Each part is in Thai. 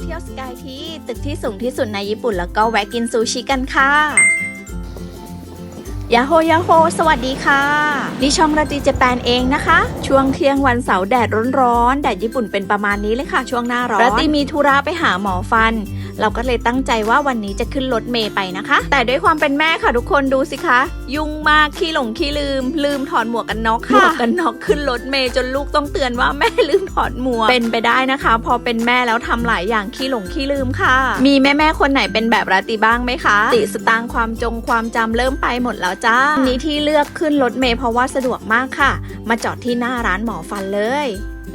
เที่ยวสกายที่ตึกที่สูงที่สุดในญี่ปุ่น แล้วก็แวะกินซูชิกันค่ะยาโฮยาโฮสวัสดีค่ะนี่ช่องราตีเจแปนเองนะคะ ช่วงเที่ยงวันเสาร์แดดร้อนๆ แดดญี่ปุ่นเป็นประมาณนี้เลยค่ะ ช่วงหน้าร้อนราตีมีธุระไปหาหมอฟัน เราก็เลยตั้งใจว่าวันนี้จะขึ้นรถเมย์ไปนะคะ แต่ด้วยความเป็นแม่ค่ะทุกคนดูสิคะ ยุ่งมากขี้หลงขี้ลืม ลืมถอดหมวกกันน็อกค่ะหมวกกันน็อกขึ้นรถเมย์จนลูกต้องเตือนว่าแม่ลืมถอดหมวกเป็นไปได้นะคะ พอเป็นแม่แล้วทำหลายอย่างขี้หลงขี้ลืมค่ะ มีแม่แม่คนไหนเป็นแบบราตรีบ้างไหมคะติสตางค์ความจงความจำเริ่มไปหมดแล้วจ้าวันนี้ที่เลือกขึ้นรถเมย์เพราะว่าสะดวกมากค่ะ มาจอดที่หน้าร้านหมอฟันเลย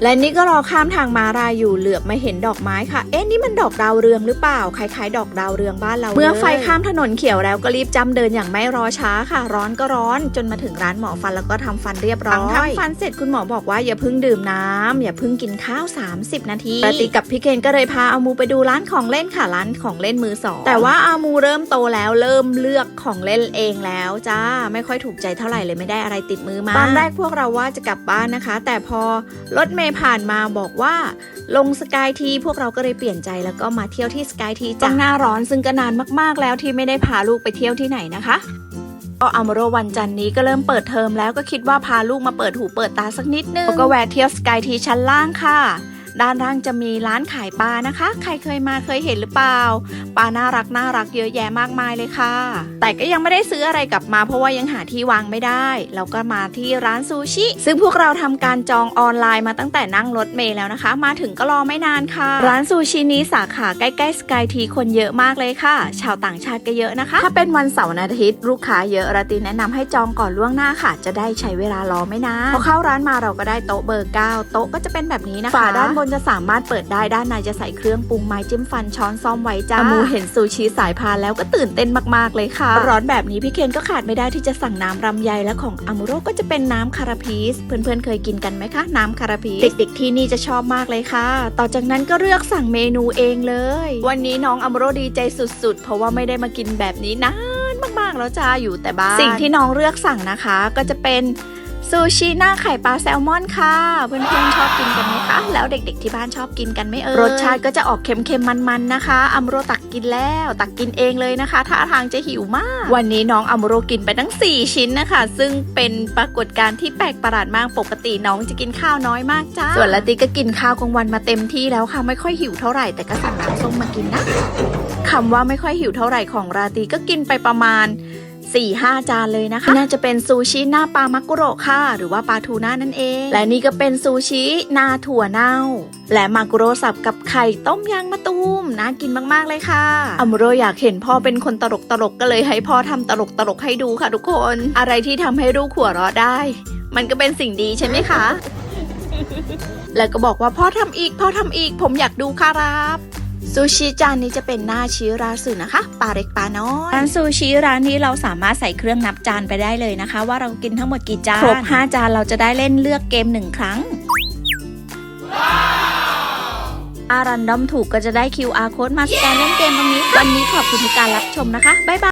และนี่ก็รอข้ามทางมาลายอยู่เหลือบมาเห็นดอกไม้ค่ะ เอ๊ะนี่มันดอกดาวเรืองหรือเปล่า คล้ายๆ ดอกดาวเรืองบ้านเรา เมื่อไฟข้ามถนนเขียวแล้วก็รีบจำเดินอย่างไม่รอช้าค่ะ ร้อนก็ร้อน จนมาถึงร้านหมอฟันแล้วก็ทำฟันเรียบร้อยทำฟันเสร็จคุณหมอบอกว่าอย่าเพิ่งดื่มน้ำอย่าเพิ่งกินข้าว 30 นาทีปฏิกับพี่เคนก็เลยพาอามูไปดูร้านของเล่นค่ะร้านของเล่นมือสองแต่ว่าอามูเริ่มโตแล้วเริ่มเลือกของเล่นเองแล้วจ้าไม่ค่อยถูกใจเท่าไหร่เลยไม่ได้อะไรติดมือมาตอนแรกพวกเราว่าจะกลับบ้านนะคะ แต่พอรถเมย์ผ่านมาบอกว่าลงสกายทีพวกเราก็เลยเปลี่ยนใจแล้วก็มาเที่ยวที่สกายทีจ้าหน้าร้อนซึ่งก็นานมากๆแล้วที่ไม่ได้พาลูกไปเที่ยวที่ไหนนะคะก็อัมโรวันจันทร์นี้ก็เริ่มเปิดเทอมแล้วก็คิดว่าพาลูกมาเปิดหูเปิดตาสักนิดนึงแล้วก็แวะเที่ยวสกายทีชั้นล่างค่ะ ด้านล่างจะมีร้านขายปลานะคะ ใครเคยมาเคยเห็นหรือเปล่า ปลาน่ารักน่ารักเยอะแยะมากมายเลยค่ะ แต่ก็ยังไม่ได้ซื้ออะไรกลับมาเพราะว่ายังหาที่วางไม่ได้ เราก็มาที่ร้านซูชิ ซึ่งพวกเราทำการจองออนไลน์มาตั้งแต่นั่งรถเมล์แล้วนะคะ มาถึงก็รอไม่นานค่ะ ร้านซูชินี้สาขาใกล้ๆสกายทีคนเยอะมากเลยค่ะ ชาวต่างชาติก็เยอะนะคะ ถ้าเป็นวันเสาร์อาทิตย์ลูกค้าเยอะราตีแนะนำให้จองก่อนล่วงหน้าค่ะ จะได้ใช้เวลารอไม่นานพอเข้าร้านมาเราก็ได้โต๊ะเบอร์เก้าโต๊ะก็จะเป็นแบบนี้นะคะฝาด้านบนจะสามารถเปิดได้ด้านในจะใส่เครื่องปรุงไม้จิ้มฟันช้อนซ่อมไว้จ้าอามูเห็นซูชิสายพานแล้วก็ตื่นเต้นมากๆเลยค่ะ ร้อนแบบนี้พี่เคนก็ขาดไม่ได้ที่จะสั่งน้ำรำไยและของอามูโรก็จะเป็นน้ำคาราพีสเพื่อนๆเคยกินกันไหมคะ น้ำคาราพีสเด็กๆที่นี่จะชอบมากเลยค่ะ ต่อจากนั้นก็เลือกสั่งเมนูเองเลย วันนี้น้องอามูโรดีใจสุดๆ เพราะว่าไม่ได้มากินแบบนี้นานมากๆแล้วจ้าอยู่แต่บ้านสิ่งที่น้องเลือกสั่งนะคะ ก็จะเป็นซูชิหน้าไข่ปลาแซลมอนค่ะ เพื่อนๆชอบกินกันไหมคะ แล้วเด็กๆที่บ้านชอบกินกันไหมเอ่ยรสชาติก็จะออกเค็มๆมันๆนะคะ อัมโรตักกินแล้ว ตักกินเองเลยนะคะท่าทางจะหิวมาก วันนี้น้องอัมโรกินไปทั้ง 4 ชิ้นนะคะ ซึ่งเป็นปรากฏการณ์ที่แปลกประหลาดมากปกติน้องจะกินข้าวน้อยมากจ้าส่วนละติก็กินข้าวกลางวันมาเต็มที่แล้วค่ะไม่ค่อยหิวเท่าไหร่แต่ก็สั่งน้ำส้มมากินนะคำว่าไม่ค่อยหิวเท่าไหร่ของราตรีก็กินไปประมาณ 4 5 จานเลยนะคะ น่าจะเป็นซูชิหน้าปลามักกุโระค่ะ หรือว่าปลาทูน่านั่นเอง และนี่ก็เป็นซูชิหน้าถั่วเน่า และมากุโระสับกับไข่ต้มยางมะตูมน่ากินมาก ๆ เลยค่ะอัมโรอยากเห็นพ่อเป็นคนตลกตลกๆก็เลยให้พ่อทำตลกตลกๆให้ดูค่ะทุกคน อะไรที่ทำให้ลูกหัวเราะได้ มันก็เป็นสิ่งดีใช่ไหมคะ แล้วก็บอกว่าพ่อทำอีกพ่อทำอีก ผมอยากดูครับ ซูชิจานนี้จะเป็นหน้าชิราสึนะคะปลาเล็กปลาน้อยร้านซูชิร้านนี้เราสามารถใส่เครื่องนับจานไปได้เลยนะคะ ว่าเรากินทั้งหมดกี่จานครบ5จานเราจะได้เล่นเลือกเกมหนึ่งครั้งอารันดอมถูกก็จะได้ QR code มาสแกนเล่นเกมตรงนี้ค่ะวันนี้ขอบคุณทุกการรับชมนะคะ บ๊ายบาย